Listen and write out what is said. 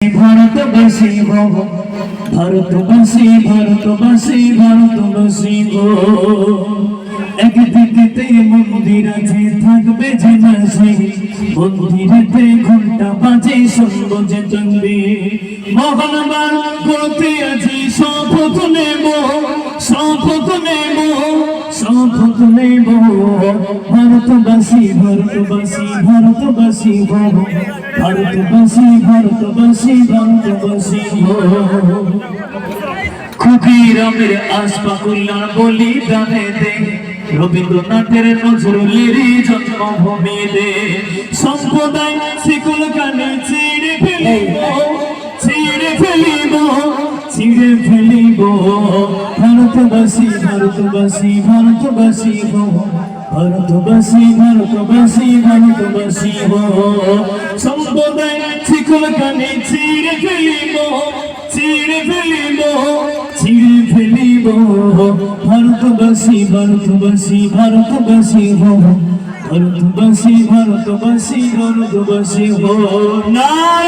ভারতবাসী হব ভারতবাসী ভারতবাসী ভারতবাসী গো। একদিকেতে মন্দির আছে, থাকবে যে মাসি। মন্দিরেতে ঘণ্টা বাজে সঙ্গ যে চন্দ্রে মহানবার আছি, শপথ নেব। শপথ নেব ভারতবাসী ভারতবাসী ভারতবাসী হব ভারতবাসী ভারতবাসী ভারতবাসী খুকিরামের আসপাকুল্লার বলি দানে দে রবীন্দ্রনাথের নজরুলের জন্মভূমি দে সম্প্রদায় ছিঁড়ে ফেলিব ছিঁড়ে ফেলিব ভারতবাসী ভারতবাসী ভারতবাসী হো। ভারতবাসী ভারতবাসী ভারতবাসী হো। সম্প্রদায় শিকুল কানে ছিঁড়ে ফেলিব ছিঁড়ে ফেলিব ছিঁড়ে ফেলিব ভারতবাসী ভারতবাসী ভারতবাসী হো। ভারতবাসী ভারতবাসী ভারতবাসী হো। দিবে